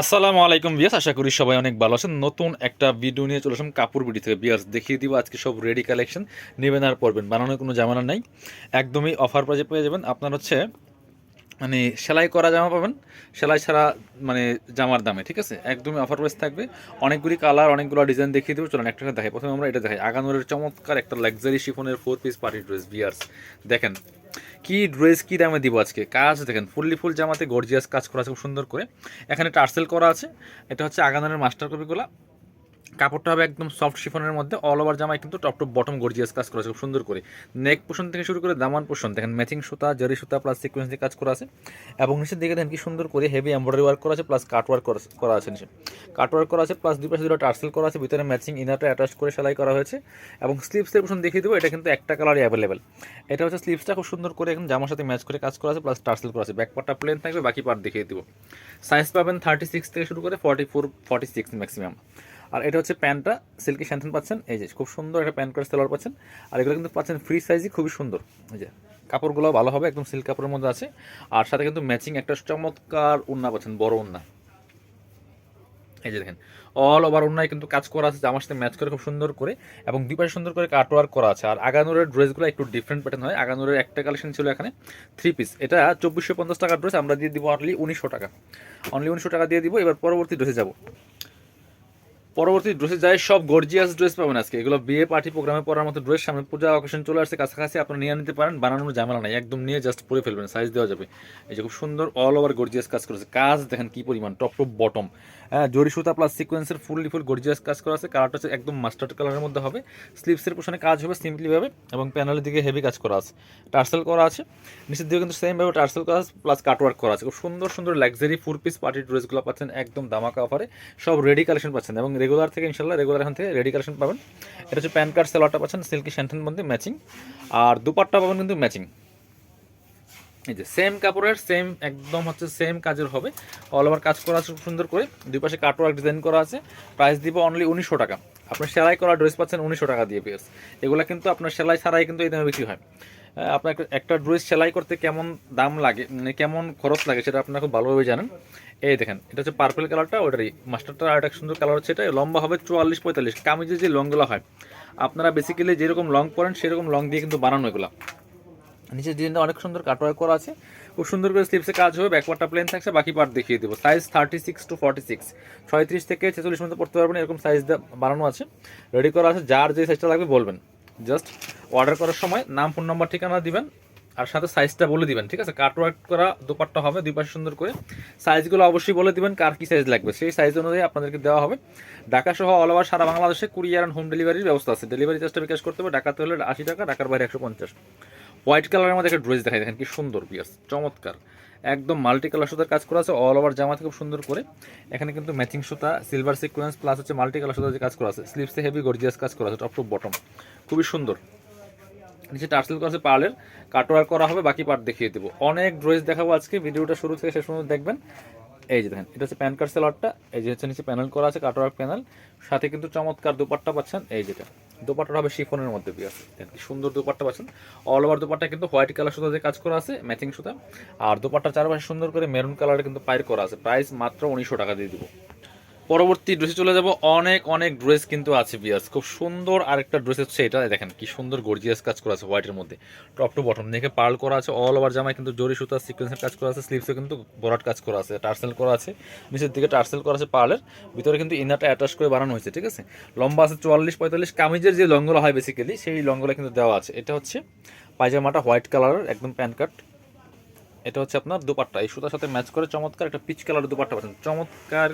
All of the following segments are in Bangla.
আসসালামু আলাইকুম বিয়াস আশা করি সবাই অনেক ভালো আছেন। নতুন একটা ভিডিও নিয়ে চলে আসলাম কাপড় বিডি থেকে। বিয়াস দেখিয়ে দিব আজকে সব রেডি কালেকশন নেবেন আর পড়বেন বানানোর কোনো জামানা নাই। একদমই অফার প্রাইজে পেয়ে যাবেন। আপনার হচ্ছে মানে সেলাই করা জামা পাবেন। সেলাই ছাড়া মানে জামার দামে, ঠিক আছে? একদমই অফার প্রাইস থাকবে। অনেকগুলি কালার অনেকগুলো ডিজাইন দেখিয়ে দেবো। চলুন, একটা দেখাই। প্রথমে আমরা এটা দেখাই। আগানোরের চমৎকার একটা লাক্সারি শিফনের ফোর পিস পার্টি ড্রেস বিয়ার্স দেখেন, কি ড্রেস কি দামে দিব আজকে? কাজ দেখেন, ফুললি ফুল জামাতে গর্জিয়াস কাজ করা আছে, খুব সুন্দর করে। এখানে টার্সেল করা আছে। এটা হচ্ছে আগানোরের মাস্টার কপিগুলো কাপড়টা হবে একদম সফট শিফনের মধ্যে অল ওভার জামায় কিন্তু টপ টপ বটম গর্জিয়াস কাজ করা আছে খুব সুন্দর করে। নেক পোষণ থেকে শুরু করে দামান পোষণ দেখেন ম্যাচিং সুতা জারি সুতা প্লাস সিকোয়েন্স দিয়ে কাজ করা আছে। এবং নিচের দিকে দেখেন কি সুন্দর করে হেভি এমব্রয়ডারি ওয়ার্ক করা আছে প্লাস কাট ওয়ার্ক করা আছে নিচে। কাট ওয়ার্ক করা আছে প্লাস দুই পাশে দুটো টার্সেল করা আছে, ভিতরে ম্যাচিং ইনারটা অ্যাটাচ করে সেলাই করা হয়েছে। এবং স্লিপসের পোষণ দেখিয়ে দেবো, এটা কিন্তু একটা কালারই অ্যাভেলেবেল এটা হচ্ছে স্লিপসটা খুব সুন্দর করে এখন জামার সাথে ম্যাচ করে কাজ করা আছে প্লাস টার্সেল করা আছে। ব্যাক পার্টটা প্লেন থাকবে, বাকি পার্ট দেখিয়ে দেবো। সাইজ পাবেন থার্টি সিক্স থেকে শুরু করে forty four forty six maximum আর এটা হচ্ছে প্যান্টটা, সিল্কি স্যান্থন পাচ্ছেন, এই যে খুব সুন্দর একটা প্যান্ট করে সেলার পাচ্ছেন। আর এগুলো কিন্তু পাচ্ছেন ফ্রি সাইজই খুবই সুন্দর, এই যে কাপড়গুলো ভালো হবে, একদম সিল্ক কাপড়ের মধ্যে আছে। আর সাথে কিন্তু ম্যাচিং একটা চমৎকার উন্না পাচ্ছেন, বড় উন্না। এই যে দেখেন অল ওভার উন্নায় কিন্তু কাজ করা আছে, জামার সাথে ম্যাচ করে খুব সুন্দর করে এবং দুই পাশে সুন্দর করে কাটওয়ার্ক করা আছে। আর আগানুরের ড্রেসগুলো একটু ডিফারেন্ট প্যাটার্ন হয়। আগানুরের একটা কালেকশন ছিল এখানে থ্রি পিস এটা চব্বিশশো পঞ্চাশ টাকার ড্রেস আমরা দিয়ে দিব অনলি উনিশশো টাকা। অনলি উনিশশো টাকা দিয়ে দিব, এবার পরবর্তী ড্রেসে যাব। পরবর্তী ড্রেসে যাই, সব গর্জিয়াস ড্রেস পাবেন আজকে। এগুলো বিয়ে পার্টি প্রোগ্রামে পড়ার মতো ড্রেস সামনে পূজা অকেশন চলে আসছে, কাছাকাছি আপনি নিয়ে নিতে পারেন, বানানোর ঝামেলা নাই, একদম নিয়ে জাস্ট পরে ফেলবেন সাইজ দেওয়া যাবে। এই যে খুব সুন্দর অল ওভার গর্জিয়াস কাজ করেছে। কাজ দেখেন কি পরিমাণ টপ টপ বটম জরি সুতা প্লাস সিকোয়েন্সের ফুললি ফুল গর্জিয়াস কাজ করা আছে। কালারটা হচ্ছে একদম মাস্টার্ড কালারের মধ্যে হবে। স্লিপসের পোশনে কাজ হবে সিম্পলিভাবে এবং প্যানেলের দিকে হেভি কাজ করা আছে। টার্সেল করা আছে। নিচের দিকে কিন্তু সেমভাবে টার্সেল করা প্লাস কাটওয়ার্ক করা আছে। খুব সুন্দর সুন্দর লাক্সারি ফুল পিস পার্টি ড্রেসগুলো পাচ্ছেন একদম দামাকা অফারে সব রেডি কালেকশন পাচ্ছেন এবং রেগুলার থেকে ইনশাল্লাহ রেগুলার এখান থেকে রেডি কালেকশন পাবেন। এটা হচ্ছে প্যান কার্ড সেলারটা পাচ্ছেন সিল্কি স্যান্টন মধ্যে ম্যাচিং আর দুপাট্টা পাবেন কিন্তু ম্যাচিং এই যে সেম কাপড়ের সেম একদম হচ্ছে সেম কাজের হবে। অল ওভার কাজ করা আছে খুব সুন্দর করে। দুই পাশে কাটওয়ার্ক ডিজাইন করা আছে। প্রাইস দিব অনলি উনিশশো টাকা। আপনার সেলাই করা ড্রেস পাচ্ছেন উনিশশো টাকা দিয়ে পেয়েছে এগুলো কিন্তু আপনার সেলাই ছাড়াই কিন্তু এই দামে বিক্রি হয়। আপনার একটা- ড্রেস সেলাই করতে কেমন দাম লাগে মানে কেমন খরচ লাগে সেটা আপনারা খুব ভালোভাবে জানেন। এই দেখেন, এটা হচ্ছে পার্পল কালারটা ওটারই মাস্টারটা আর একটা সুন্দর কালার হচ্ছে এটা। লম্বা হবে চুয়াল্লিশ পঁয়তাল্লিশ। কামিজের যে লংগুলো হয়, আপনারা বেসিক্যালি যেরকম লং পরেন, সেরকম লং দিয়ে কিন্তু বানানো এগুলো। নিচের ডিজাইনটা অনেক সুন্দর কাটওয়ার্ক করা আছে। খুব সুন্দর করে স্লিপসে কাজ হবে ব্যাকওয়ার্ডটা প্লেন থাকছে, বাকি পার্ট দেখিয়ে দেবো। Size thirty six to forty six ছয়ত্রিশ থেকে ছেচল্লিশ মধ্যে পড়তে পারবেন, এরকম সাইজ বানানো আছে। রেডি করা আছে, যার যে সাইজটা লাগবে বলবেন। জাস্ট অর্ডার করার সময় নাম ফোন নাম্বার ঠিকানা দিবেন, আর সাথে সাইজটা বলে দিবেন, ঠিক আছে? কাটওয়ার্ক করা দুপাট্টা হবে, দুই পাশে সুন্দর করে। সাইজগুলো অবশ্যই বলে দিবেন, কার কী সাইজ লাগবে। সেই সাইজ অনুযায়ী আপনাদেরকে দেওয়া হবে। ঢাকা সহ অল ওভার সারা বাংলাদেশে কুরিয়ার অ্যান্ড হোম ডেলিভারির ব্যবস্থা আছে। ডেলিভারি চার্জটা বিকাশ করতে হবে ঢাকাতে হলে আশি টাকা, ঢাকার বাইরে একশো পঞ্চাশ। হোয়াইট কালারের মধ্যে একটা ড্রেস দেখাই, দেখেন কি সুন্দর, বিয়াস, চমৎকার। একদম মাল্টি কালার সুতার কাজ করা আছে অল ওভার জামাতে খুব সুন্দর করে। এখানে কিন্তু ম্যাচিং সুতা সিলভার সিকোয়েন্স প্লাস হচ্ছে মাল্টি কালার সুতার যে কাজ করা আছে স্লিপসে হেভি গর্জিয়াস কাজ করা আছে টপ টু বটম খুবই সুন্দর। নিচে টার্সেল করা আছে পার্লের কাটওয়ার করা হবে, বাকি পার্ট দেখিয়ে দেবো। অনেক ড্রেস দেখাবো আজকে, ভিডিওটা শুরু থেকে শেষ পর্যন্ত দেখবেন। এই যে দেখেন, এটা হচ্ছে প্যান কার্ড সেলারটা এই যে হচ্ছে নিচে প্যানেল করা আছে কাটওয়ার্ক প্যানেল সাথে কিন্তু চমৎকার দুপাট্টা পাচ্ছেন, এই যেটা। দুপাট্টা হবে শিফনের মধ্যে কি সুন্দর দুপাট্টা পাচ্ছেন। অল ওভার দুপাট্টা কিন্তু হোয়াইট কালার সুতা দিয়ে কাজ করা আছে ম্যাচিং সুতা। আর দুপাট্টা চারপাশে সুন্দর করে মেরুন কালারের কিন্তু পায়ের করা আছে। প্রাইস মাত্র উনিশশো টাকা দিয়ে দিব। পরবর্তী ড্রেসে চলে যাব। অনেক অনেক ড্রেস কিন্তু আছে বিয়াস। খুব সুন্দর আরেকটা ড্রেস হচ্ছে এটা দেখেন কি সুন্দর গর্জিয়াস কাজ করা আছে হোয়াইটের মধ্যে। টপ টু বটম দেখে পার্ল করা আছে অল ওভার জামায় কিন্তু জরি সুতা সিকোয়েন্সের কাজ করা আছে স্লিভসে কিন্তু বরাট কাজ করা আছে, টার্সেল করা আছে, নিচের দিকে টার্সেল করা আছে পার্লের, ভিতরে কিন্তু ইনারটা অ্যাটাচ করে বানানো হয়েছে, ঠিক আছে? লম্বা আছে চুয়াল্লিশ, পঁয়তাল্লিশ, কামিজের যে লঙ্গলা হয় বেসিক্যালি সেই লংগুলো কিন্তু দেওয়া আছে। এটা হচ্ছে পায়জামাটা হোয়াইট কালারের একদম প্যান্ট কাট। এটা হচ্ছে আপনার দুপাট্টা, এই সুতার সাথে ম্যাচ করে চমৎকার একটা পিচ কালার দুপাট্টা পাচ্ছেন। চমৎকার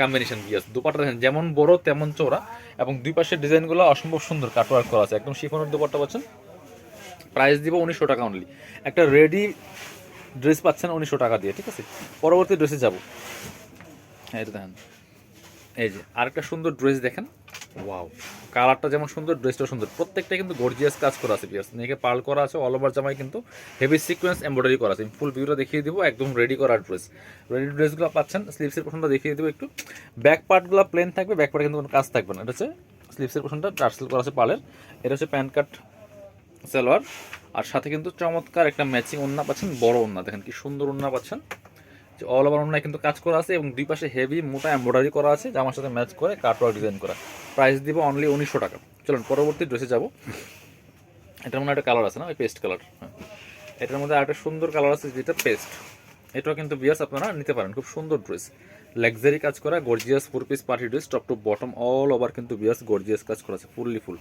কম্বিনেশন বিয়াস দুপাটা দেখেন, যেমন বড় তেমন চওড়া, এবং দুই পাশের ডিজাইনগুলো অসম্ভব সুন্দর কাট কাটওয়ার্ক করা আছে। একদম শিফনের দুপাটা পাচ্ছেন। প্রাইস দিব উনিশশো টাকা অনলি একটা রেডি ড্রেস পাচ্ছেন উনিশশো টাকা দিয়ে, ঠিক আছে? পরবর্তী ড্রেসে যাব। হ্যাঁ এটা দেখেন। এই যে, আরেকটা সুন্দর ড্রেস দেখেন। ওয়াও কালারটা যেমন সুন্দর ড্রেসটা সুন্দর। প্রত্যেকটা কিন্তু গর্জিয়াস কাজ করা আছে পিয়াস নেকে পাল করা আছে অল ওভার জামাই কিন্তু হেভি সিকোয়েন্স এমব্রয়ডারি করা আছে। ফুল ভিউটা দেখিয়ে দিব, একদম রেডি করা ড্রেস রেডি ড্রেসগুলো পাচ্ছেন স্লিপসের পোর্শনটা দেখিয়ে দিব একটু। ব্যাক পার্টগুলো প্লেন থাকবে ব্যাক পার্টে কিন্তু কোনো কাজ থাকবে না। এটা হচ্ছে স্লিপসের পোর্শনটা টার্সেল করা আছে পালের। এটা হচ্ছে প্যান্ট কাট সালোয়ার। আর সাথে কিন্তু চমৎকার একটা ম্যাচিং ওন্না পাচ্ছেন, বড় ওন্না দেখেন কি সুন্দর ওন্না পাচ্ছেন। অল ওভার অন্যায় কিন্তু কাজ করা আছে এবং দুই পাশে হেভি মোটা এমব্রয়ডারি করা আছে জামার সাথে ম্যাচ করে কাটওয়ার্ক ডিজাইন করা। প্রাইস দিব অনলি উনিশশো টাকা। চলুন, পরবর্তী ড্রেসে যাব। এটার মধ্যে একটা কালার আছে না? ওই পেস্ট কালার হ্যাঁ। এটার মধ্যে আরেকটা সুন্দর কালার আছে, যেটা পেস্ট এটাও কিন্তু বিয়ার্স আপনারা নিতে পারেন, খুব সুন্দর ড্রেস লাক্সারি কাজ করা gorgeous four piece party dress top to bottom all over কিন্তু বিয়ার্স গর্জিয়াস কাজ করা আছে ফুললি ফুল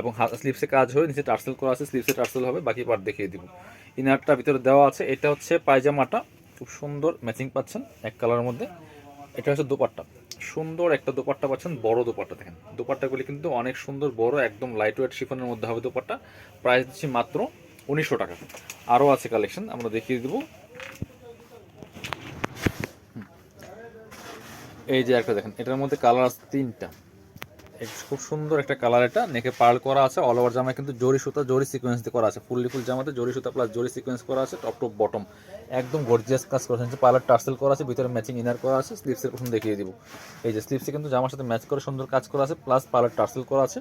এবং স্লিপসে কাজ হয়ে নিচে টার্সেল করা আছে স্লিপসে টার্সেল হবে, বাকি পার্ট দেখিয়ে দিব। ইনারটা ভিতরে দেওয়া আছে, এটা হচ্ছে পায়জামাটা। খুব সুন্দর ম্যাচিং পাচ্ছেন এক কালারের মধ্যে। এটা হচ্ছে দোপাট্টা। সুন্দর একটা দোপাট্টা পাচ্ছেন, বড় দোপাট্টা দেখেন। দোপাট্টাগুলি কিন্তু অনেক সুন্দর, বড়, একদম লাইট ওয়েট শিফনের মধ্যে হবে দোপাট্টা। প্রাইস দিচ্ছি মাত্র উনিশশো টাকা। আরও আছে কালেকশন আমরা দেখিয়ে দেবো। এই যে একটা দেখেন, এটার মধ্যে কালার আছে তিনটা। খুব সুন্দর একটা কালার এটা। নেকে পার্ল করা আছে অল ওভার জামায় কিন্তু জরি সুতা, জরি সিকোয়েন্স দিয়ে করা আছে। ফুললি ফুল জামাতে জরি সুতা প্লাস জরি সিকোয়েন্স করা আছে টপ টপ বটম একদম গর্জিয়াস কাজ করা আছে। পার্লার টার্সেল করা আছে, ভিতরে ম্যাচিং ইনার করা আছে স্লিপসের প্রথম দেখিয়ে দিব। এই যে স্লিপসে কিন্তু জামার সাথে ম্যাচ করে সুন্দর কাজ করা আছে প্লাস পার্লার টার্সেল করা আছে।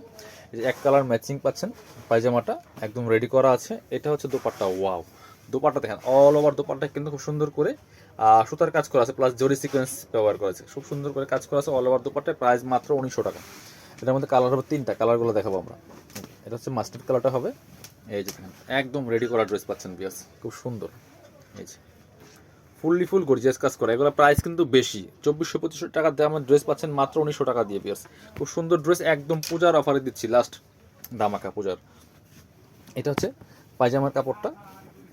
এই যে এক কালার ম্যাচিং পাচ্ছেন পায়জামাটা, একদম রেডি করা আছে। এটা হচ্ছে দোপাট্টা ওয়াও দোপাট্টা দেখেন অল ওভার দোপাট্টা কিন্তু খুব সুন্দর করে সুতার কাজ করা আছে প্লাস জরি সিকোয়েন্স ব্যবহার করা আছে। খুব সুন্দর করে কাজ করা আছে অল ওভার দোপাট্টায় প্রাইস মাত্র উনিশশো টাকা। এটার মধ্যে কালার হবে তিনটা কালারগুলো দেখাবো আমরা। এটা হচ্ছে মাস্টার্ড কালারটা হবে। এই যে একদম রেডি করা ড্রেস পাচ্ছেন বিয়াস খুব সুন্দর। এই যে ফুললি ফুল গর্জিয়াস কাজ করা। এগুলো প্রাইস কিন্তু বেশি। চব্বিশশো, পঁচিশশো টাকা দিয়ে আমার ড্রেস পাচ্ছেন মাত্র উনিশশো টাকা দিয়ে বিয়াস খুব সুন্দর ড্রেস একদম পূজার অফারে দিচ্ছি লাস্ট দামাকা পূজার। এটা হচ্ছে পায়জামার কাপড়টা।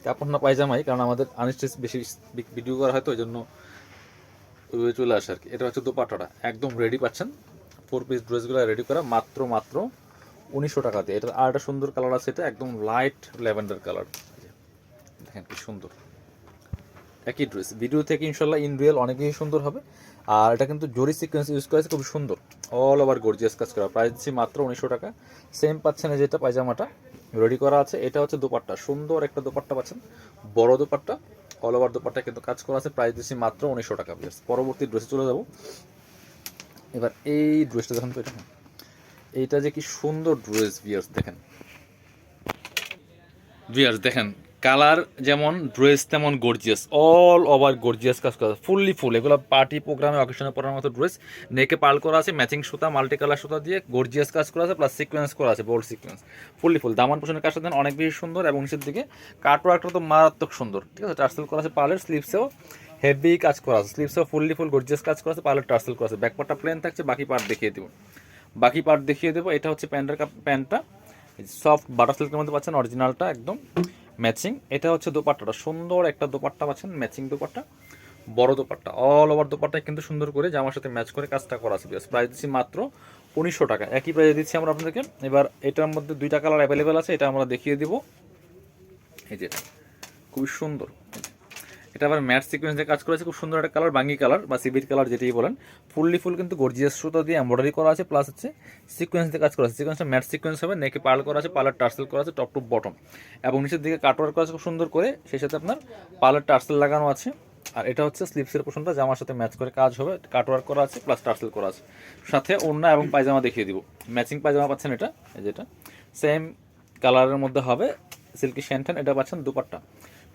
কাপড় না পায়জামাই, কারণ আমাদের আনস্টেজ বেশি ভিডিও করা হয় তো, ওই জন্য চলে আসে আর কি। এটা হচ্ছে দোপাট্টাটা। একদম রেডি পাচ্ছেন। ফোর পিস ড্রেসগুলো রেডি করা, মাত্র মাত্র উনিশশো টাকা দিয়ে। এটা আর একটা সুন্দর কালার আছে, এটা একদম লাইট ল্যাভেন্ডার কালার দেখেন কি সুন্দর। একই ড্রেস ভিডিও থেকে ইনশাল্লাহ ইন রিয়েল অনেক বেশি সুন্দর হবে। আর এটা কিন্তু জরি সিকোয়েন্স ইউজ করেছে খুব সুন্দর। অল ওভার গর্জিয়াস কাজ করা। প্রাইস দিচ্ছি মাত্র উনিশশো টাকা। সেম পাচ্ছেন যেটা পায়জামাটা। রেডি করা আছে। এটা হচ্ছে দোপাট্টা। সুন্দর একটা দোপাট্টা পাচ্ছেন। বড় দোপাট্টা। অল ওভার দোপাট্টা কিন্তু কাজ করা আছে। প্রাইস দিচ্ছি মাত্র উনিশশো টাকা পরবর্তী ড্রেসে চলে যাব। এবার এই ড্রেসটা দেখেন তো এটা। এইটা যে কি সুন্দর ড্রেস বিয়ার্স দেখেন। বিয়ার্স দেখেন, কালার যেমন ড্রেস তেমন গর্জিয়াস অল ওভার গর্জিয়াস কাজ করা। ফুললি ফুল এগুলো পার্টি প্রোগ্রামে অকেশনে পরার মতো ড্রেস নেকে পাল করা আছে ম্যাচিং সুতা মাল্টি কালার সুতা দিয়ে গর্জিয়াস কাজ করা আছে প্লাস সিকোয়েন্স করা আছে বোল্ড সিকোয়েন্স ফুললি ফুল দামান পোষণের কাজটা দেন অনেক বেশি সুন্দর, এবং নিচের দিকে কাটওয়ার্কটা তো মারাত্মক সুন্দর। ঠিক আছে টার্সেল করা আছে পালের স্লিপসেও হেভি কাজ করা আছে। স্লিপসেও ফুললি ফুল গর্জিয়াস কাজ করা আছে পালের টার্সেল করা আছে। ব্যাক পার্টটা প্লেন থাকছে, বাকি পার্ট দেখিয়ে দেবো। বাকি পার্ট দেখিয়ে দেবো, এটা হচ্ছে প্যান্টের প্যান্টটা। সফট বাটার সিল্কের মধ্যে পাচ্ছেন অরিজিনালটা একদম ম্যাচিং এটা হচ্ছে দোপাট্টাটা, সুন্দর একটা দোপাট্টা পাচ্ছেন ম্যাচিং দোপাট্টা। বড় দোপাট্টা অল ওভার দোপাট্টায় কিন্তু সুন্দর করে জামার সাথে ম্যাচ করে কাজটা করা আছে প্রাইস দিচ্ছি মাত্র উনিশশো টাকা। একই প্রাইসে দিচ্ছি আমরা আপনাদেরকে। এবার এটার মধ্যে দুইটা কালার অ্যাভেলেবেল আছে, এটা আমরা দেখিয়ে দিব। এই যে খুবই সুন্দর। এটা আবার ম্যাট সিকোয়েন্স দিয়ে কাজ করেছে, খুব সুন্দর একটা কালার বাঙ্গি কালার বা সিবিট কালার যেটাই বলেন। ফুললি ফুল কিন্তু গর্জিয়াস সুতো দিয়ে এমব্রয়ডারি করা আছে প্লাস হচ্ছে সিকোয়েন্স দিয়ে কাজ করা আছে। সিকোয়েন্সটা ম্যাট সিকোয়েন্স হবে নেকে পার্ল করা আছে পার্লার টার্সেল করা আছে টপ টু বটম এবং নিচের দিকে কাটওয়ার্ক করা আছে, খুব সুন্দর করে। সেই সাথে আপনার পার্লার টার্সেল লাগানো আছে। আর এটা হচ্ছে স্লিপসের পোষণটা জামার সাথে ম্যাচ করে কাজ হবে। কাটওয়ার্ক করা আছে প্লাস টার্সেল করা আছে। সাথে ওড়না এবং পায়জামা দেখিয়ে দিব। ম্যাচিং পায়জামা পাচ্ছেন এটা যেটা সেম কালারের মধ্যে হবে সিল্কি শ্যান্টান এটা পাচ্ছেন দুপাট্টা।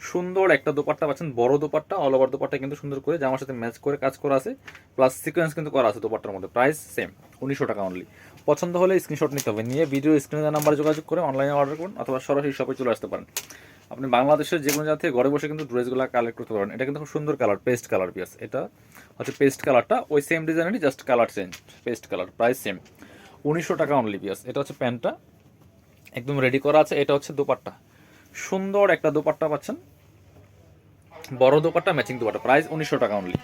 সুন্দর একটা দোপাট্টা পাচ্ছেন, বড় দোপাট্টা অল ওভার দোপাট্টা কিন্তু সুন্দর করে জামার সাথে ম্যাচ করে কাজ করা আছে প্লাস সিকোয়েন্স কিন্তু করা আছে দোপাট্টার মধ্যে প্রাইস সেম উনিশশো টাকা অনলি পছন্দ হলে স্ক্রিনশট নিতে হবে, নিয়ে ভিডিও স্ক্রিনের নাম্বারে যোগাযোগ করে অনলাইনে অর্ডার করুন, অথবা সরাসরি শপে চলে আসতে পারেন। আপনি বাংলাদেশের যে কোনো জায়গা থেকে ঘরে বসে কিন্তু ড্রেসগুলো কালেক্ট করতে পারেন এটা কিন্তু খুব সুন্দর কালার পেস্ট কালার পিয়াস এটা হচ্ছে পেস্ট কালারটা ওই same ডিজাইনেরই just colour change paste colour price same উনিশশো টাকা অনলি পিয়াস এটা হচ্ছে প্যান্টটা, একদম রেডি করা আছে, এটা হচ্ছে দোপাট্টা। সুন্দর একটা দোপাট্টা পাচ্ছেন। বড় দোপাট্টা ম্যাচিং দোপাট্টা। প্রাইস উনিশশো টাকা অনলি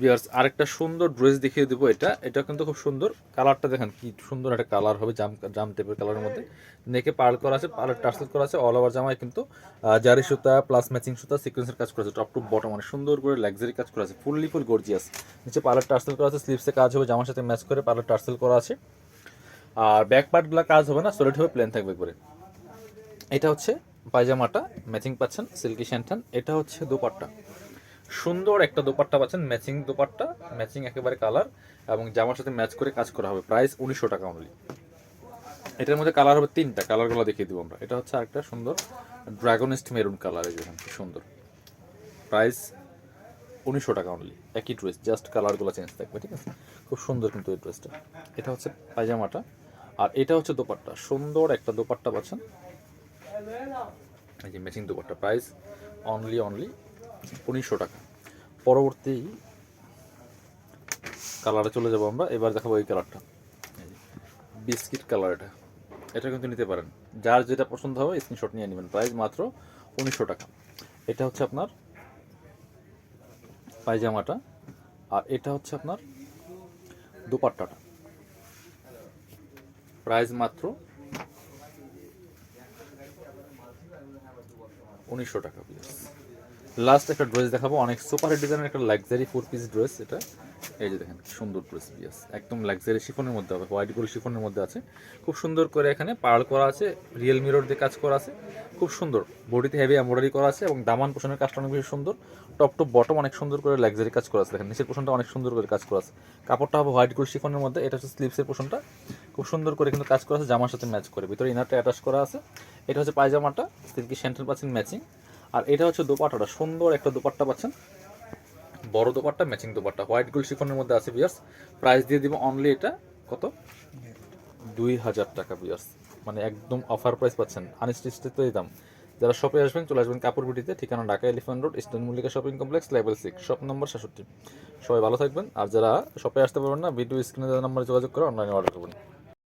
বিয়ার্স আরেকটা সুন্দর ড্রেস দেখিয়ে দেবো এটা। এটা কিন্তু খুব সুন্দর। কালারটা দেখেন কি সুন্দর একটা কালার হবে, জাম জাম টাইপের কালারের মধ্যে। নেকে পার্ল করা আছে পার্লার টার্সেল করা আছে অল ওভার জামায় কিন্তু জারি সুতা প্লাস ম্যাচিং সুতা সিকোয়েন্সের কাজ করা আছে টপ টু বটম মানে সুন্দর করে লাক্সারি কাজ করা আছে ফুললি ফুল গর্জিয়াস নিচে পার্লার টার্সেল করা আছে স্লিপসে কাজ হবে, জামার সাথে ম্যাচ করে পার্লার টার্সেল করা আছে। আর ব্যাক পার্টগুলো কাজ হবে না সলিড হবে প্লেন থাকবে করে এটা হচ্ছে পায়জামাটা ম্যাচিং পাচ্ছেন সিল্কি শ্যান্টান এটা হচ্ছে দোপাট্টা। সুন্দর একটা দোপাট্টা পাচ্ছেন ম্যাচিং দোপাট্টা ম্যাচিং একেবারে কালার এবং জামার সাথে ম্যাচ করে কাজ করা হবে। প্রাইস উনিশশো টাকা অনলি এটার মধ্যে কালার হবে তিনটা কালারগুলো দেখিয়ে দিব আমরা। এটা হচ্ছে আরেকটা সুন্দর ড্রাগনিস্ট মেরুন কালার এই সুন্দর। প্রাইস উনিশশো টাকা অনলি একই ড্রেস জাস্ট কালারগুলো চেঞ্জ থাকবে, ঠিক আছে? খুব সুন্দর কিন্তু এই ড্রেসটা এটা হচ্ছে পায়জামাটা, আর এটা হচ্ছে দোপাট্টা। সুন্দর একটা দোপাট্টা পাচ্ছেন। এই যে matching dupatta price only only উনিশশো টাকা। পরবর্তী কালারে চলে যাব আমরা, এবার দেখাবো এই কালারটা বিস্কিট কালার এটা। এটা কিন্তু নিতে পারেন। যার যেটা পছন্দ হবে স্ক্রিনশট নিয়ে নেবেন। প্রাইস মাত্র উনিশশো টাকা। এটা হচ্ছে আপনার পায়জামাটা, আর এটা হচ্ছে আপনার দুপাট্টাটা। প্রাইস মাত্র উনিশশো টাকা পিস লাস্ট একটা ড্রেস দেখাবো, অনেক সুপার ডিজাইনের একটা লাক্সারি ফোর পিস ড্রেস এটা। এই যে দেখেন সুন্দর ড্রেস পিস একদম লাক্সারি শিফনের মধ্যে হবে হোয়াইট গোল্ড শিফনের মধ্যে আছে। খুব সুন্দর করে এখানে পার্ল করা আছে রিয়েল মিরর দিয়ে কাজ করা আছে। খুব সুন্দর বডিতে হেভি এমব্রয়ডারি করা আছে এবং দামান পোষণের কাজটা অনেক বেশি সুন্দর। টপ টপ বটম অনেক সুন্দর করে লাক্সারি কাজ করা আছে, দেখেন, নিচের পোষণটা অনেক সুন্দর করে কাজ করা আছে। কাপড়টা হবে হোয়াইট গোল্ড শিফনের মধ্যে, এটা হচ্ছে স্লিপসের পোষণটা খুব সুন্দর করে কিন্তু কাজ করা আছে, জামার সাথে ম্যাচ করে। ভিতরে ইনারটা অ্যাটাচ করা আছে। এটা হচ্ছে পায়জামাটা সিল্কি সেন্টার পাচ্ছেন? ম্যাচিং আর এটা হচ্ছে দোপাট্টাটা, সুন্দর একটা দোপাট্টা পাচ্ছেন। বড় dupatta matching dupatta. White gold শিফনের মধ্যে আছে বিয়ার্স প্রাইস দিয়ে দিব অনলি এটা, কত? দুই হাজার টাকা বিয়ার্স মানে একদম অফার প্রাইস পাচ্ছেন। আনস্টিচতে দাম। যারা শপে আসবেন, চলে আসবেন কাপড়বিটিতে ঠিকানা Dhaka elephant road eastern Mallika shopping complex level six shop নম্বর সাতষট্টি সবাই ভালো থাকবেন। আর যারা শপে আসতে পারবেন না ভিডিও স্ক্রিনে নাম্বারে যোগাযোগ করে অনলাইনে অর্ডার করবেন।